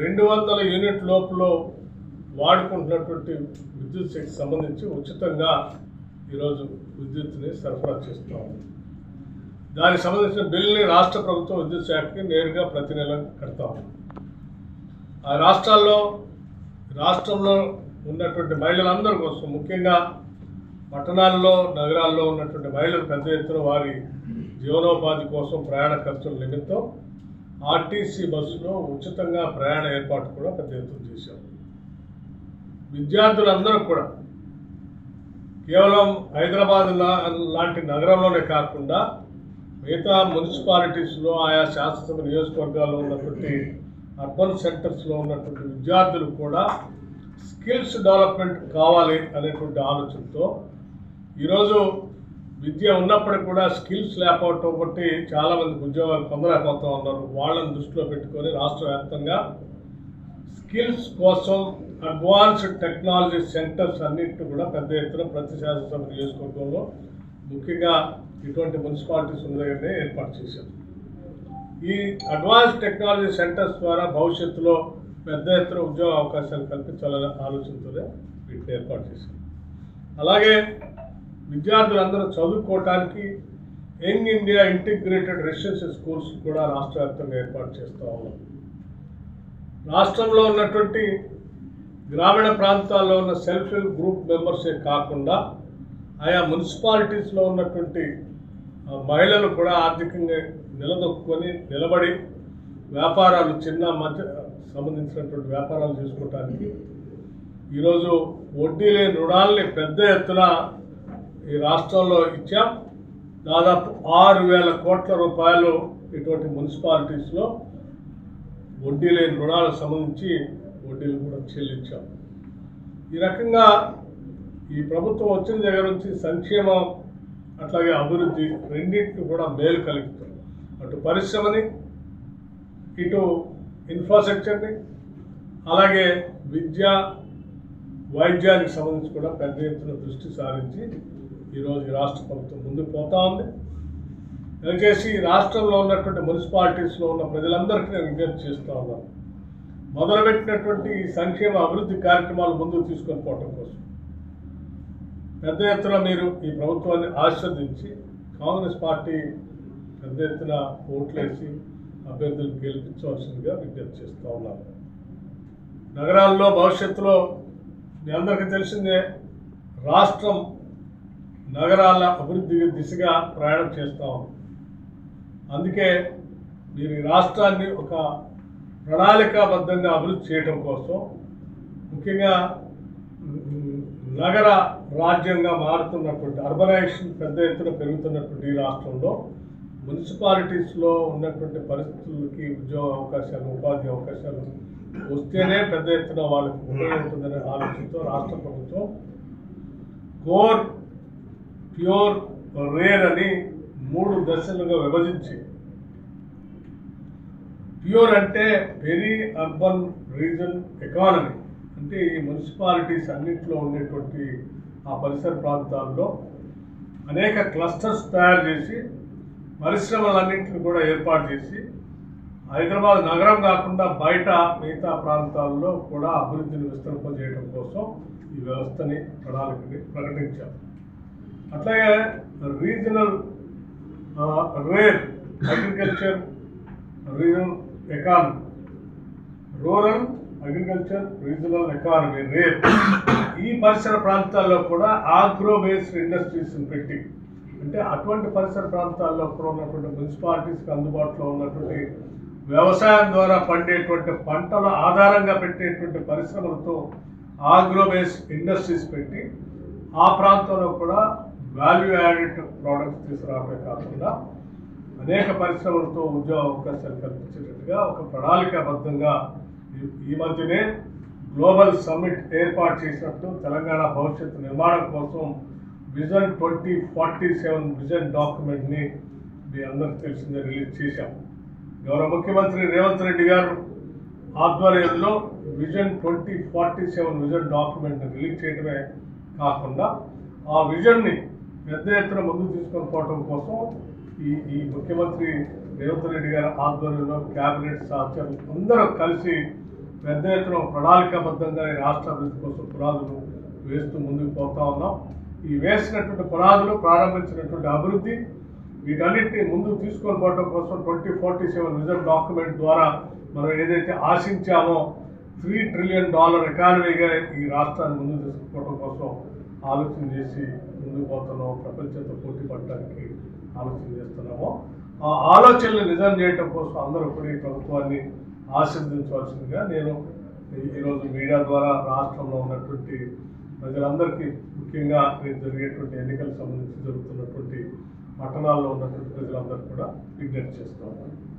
రెండు వందల యూనిట్ లోపల వాడుకుంటున్నటువంటి విద్యుత్ శక్తికి సంబంధించి ఉచితంగా ఈరోజు విద్యుత్ని సరఫరా చేస్తూ. దానికి సంబంధించిన బిల్లుని రాష్ట్ర ప్రభుత్వం విద్యుత్ శాఖకి నేరుగా ప్రతి నెల కడతాం. ఆ రాష్ట్రాల్లో రాష్ట్రంలో ఉన్నటువంటి మహిళలందరి కోసం ముఖ్యంగా పట్టణాల్లో నగరాల్లో ఉన్నటువంటి మహిళలు పెద్ద ఎత్తున వారి జీవనోపాధి కోసం ప్రయాణ ఖర్చుల నిమిత్తం ఆర్టీసీ బస్సులో ఉచితంగా ప్రయాణ ఏర్పాటు కూడా పెద్ద ఎత్తున చేశాం విద్యార్థులందరూ కూడా కేవలం హైదరాబాద్ లాంటి నగరంలోనే కాకుండా మిగతా మున్సిపాలిటీస్లో ఆయా శాసనసభ నియోజకవర్గాల్లో ఉన్నటువంటి అర్బన్ సెంటర్స్లో ఉన్నటువంటి విద్యార్థులు కూడా స్కిల్స్ డెవలప్మెంట్ కావాలి అనేటువంటి ఆలోచనతో ఈరోజు విద్య ఉన్నప్పటికీ కూడా స్కిల్స్ లేకపోవటం బట్టి చాలామందికి ఉద్యోగాలు పొందలేకపోతూ ఉన్నారు. వాళ్ళని దృష్టిలో పెట్టుకొని రాష్ట్ర వ్యాప్తంగా స్కిల్స్ కోసం అడ్వాన్స్డ్ టెక్నాలజీ సెంటర్స్ అన్నింటిని కూడా పెద్ద ఎత్తున ప్రతి శాసనసభ నియోజకవర్గంలో ముఖ్యంగా ఇటువంటి మున్సిపాలిటీస్ ఉన్నదనే ఏర్పాటు చేశారు. ఈ అడ్వాన్స్ టెక్నాలజీ సెంటర్స్ ద్వారా భవిష్యత్తులో పెద్ద ఎత్తున ఉద్యోగ అవకాశాలు కల్పించాలనే ఆలోచనతోనే వీటిని ఏర్పాటు చేశారు. అలాగే విద్యార్థులందరూ చదువుకోవటానికి young India integrated residential schools కూడా రాష్ట్ర వ్యాప్తంగా ఏర్పాటు చేస్తూ ఉన్నాం. రాష్ట్రంలో ఉన్నటువంటి గ్రామీణ ప్రాంతాల్లో ఉన్న సెల్ఫ్ హెల్ప్ గ్రూప్ మెంబర్సే కాకుండా ఆయా మున్సిపాలిటీస్లో ఉన్నటువంటి ఆ, మహిళలు కూడా ఆర్థికంగా నిలదొక్కుని నిలబడి వ్యాపారాలు చిన్న మధ్య సంబంధించినటువంటి వ్యాపారాలు చేసుకోవటానికి ఈరోజు వడ్డీ లేని రుణాలని పెద్ద ఎత్తున ఈ రాష్ట్రంలో ఇచ్చాం. దాదాపు ఆరు వేల కోట్ల రూపాయలు ఇటువంటి మున్సిపాలిటీస్లో వడ్డీ లేని రుణాలకు సంబంధించి వడ్డీలు కూడా చెల్లించాం. ఈ రకంగా ఈ ప్రభుత్వం వచ్చిన దగ్గర నుంచి సంక్షేమం అట్లాగే అభివృద్ధి రెండింటిని కూడా మేలు కలుగుతుంది అటు పరిశ్రమని ఇటు ఇన్ఫ్రాస్ట్రక్చర్ని అలాగే విద్య వైద్యానికి సంబంధించి కూడా పెద్ద ఎత్తున దృష్టి సారించి ఈరోజు రాష్ట్ర ప్రభుత్వం ముందుకు పోతా ఉంది. దయచేసి రాష్ట్రంలో ఉన్నటువంటి మున్సిపాలిటీస్లో ఉన్న ప్రజలందరికీ నేను విజ్ఞప్తి చేస్తూ ఉన్నాను. మొదలుపెట్టినటువంటి ఈ సంక్షేమ అభివృద్ధి కార్యక్రమాలు ముందుకు తీసుకొని పోవటం కోసం. పెద్ద ఎత్తున మీరు ఈ ప్రభుత్వాన్ని ఆశ్రదించి కాంగ్రెస్ పార్టీ పెద్ద ఎత్తున ఓట్లేసి అభ్యర్థులు గెలిపించవలసిందిగా విజ్ఞప్తి చేస్తూ ఉన్నాను. నగరాల్లో భవిష్యత్తులో మీ అందరికీ తెలిసిందే రాష్ట్రం నగరాల అభివృద్ధి దిశగా ప్రయాణం చేస్తూ ఉంది. అందుకే మీరు ఈ రాష్ట్రాన్ని ఒక ప్రణాళికాబద్ధంగా అభివృద్ధి చేయడం కోసం ముఖ్యంగా నగర రాజ్యంగా మారుతున్నటువంటి అర్బనైజేషన్ పెద్ద ఎత్తున పెరుగుతున్నటువంటి ఈ రాష్ట్రంలో మున్సిపాలిటీస్లో ఉన్నటువంటి పరిస్థితులకి ఉద్యోగ అవకాశాలు ఉపాధి అవకాశాలు వస్తేనే పెద్ద ఎత్తున వాళ్ళకి ఉపయోగపడుతుందనే ఆలోచనతో రాష్ట్ర ప్రభుత్వం కోర్ ప్యూర్ రేర్ అని మూడు దశలుగా విభజించి ప్యూర్ అంటే వెరీ అర్బన్ రీజన్ ఎకానమీ అంటే ఈ మున్సిపాలిటీస్ అన్నింటిలో ఉండేటువంటి ఆ పరిసర ప్రాంతాల్లో అనేక క్లస్టర్స్ తయారు చేసి పరిశ్రమలన్నింటిని కూడా ఏర్పాటు చేసి హైదరాబాద్ నగరం కాకుండా బయట మిగతా ప్రాంతాల్లో కూడా అభివృద్ధిని విస్తరింపజేయడం కోసం ఈ వ్యవస్థని ప్రణాళికని ప్రకటించారు. అట్లాగే regional rare agriculture regional economy rural agriculture regional economy rare ఈ పరిసర ప్రాంతాల్లో కూడా ఆగ్రో బేస్డ్ ఇండస్ట్రీస్ని పెట్టి అంటే అటువంటి పరిసర ప్రాంతాల్లో కూడా ఉన్నటువంటి మున్సిపాలిటీస్కి అందుబాటులో ఉన్నటువంటి వ్యవసాయం ద్వారా పండేటువంటి పంటల ఆధారంగా పెట్టేటువంటి పరిశ్రమలతో ఆగ్రోబేస్ ఇండస్ట్రీస్ పెట్టి ఆ ప్రాంతంలో కూడా వాల్యూ యాడెడ్ ప్రోడక్ట్స్ తీసుకురావడమే కాకుండా అనేక పరిశ్రమలతో ఉద్యోగ అవకాశాలు కల్పించేటట్టుగా ఒక ప్రణాళికాబద్ధంగా ఈ- ఈ మధ్యనే గ్లోబల్ సమ్మిట్ ఏర్పాటు చేసినట్టు తెలంగాణ భవిష్యత్తు నిర్మాణం కోసం vision twenty forty seven vision డాక్యుమెంట్ని మీ అందరికీ తెలిసిందే రిలీజ్ చేశాం. గౌరవ ముఖ్యమంత్రి రేవంత్ రెడ్డి గారు ఆధ్వర్యంలో vision twenty forty seven vision డాక్యుమెంట్ని release చేయడమే కాకుండా ఆ విజన్ని పెద్ద ఎత్తున ముందుకు తీసుకొని పోవడం కోసం ఈ ఈ ముఖ్యమంత్రి రేవంత్ రెడ్డి గారి ఆధ్వర్యంలో క్యాబినెట్ సహచరులు అందరూ కలిసి పెద్ద ఎత్తున ప్రణాళికాబద్ధంగా ఈ రాష్ట్ర అభివృద్ధి కోసం పునాదులు వేస్తూ ముందుకు పోతా ఉన్నాం. ఈ వేసినటువంటి పునాదులు ప్రారంభించినటువంటి అభివృద్ధి వీటన్నిటిని ముందు తీసుకొని పోవడం కోసం twenty forty seven vision document ద్వారా మనం ఏదైతే ఆశించామో త్రీ ట్రిలియన్ డాలర్ ఎకానమీగా ఈ రాష్ట్రాన్ని ముందు తీసుకుపోవడం కోసం ఆలోచన చేసి ముందుకు పోతున్నాం ప్రపంచంతో పోటీ పడటానికి ఆలోచన చేస్తున్నామో. ఆ ఆలోచనలు నిజం చేయటం కోసం అందరూ కూడా ఈ ప్రభుత్వాన్ని ఆశీర్వదించవలసిందిగా నేను ఈరోజు మీడియా ద్వారా రాష్ట్రంలో ఉన్నటువంటి ప్రజలందరికీ ముఖ్యంగా రేపు జరిగేటువంటి ఎన్నికలకు సంబంధించి జరుగుతున్నటువంటి పట్టణాల్లో ఉన్నటువంటి ప్రజలందరూ కూడా విజ్ఞప్తి చేస్తున్నాను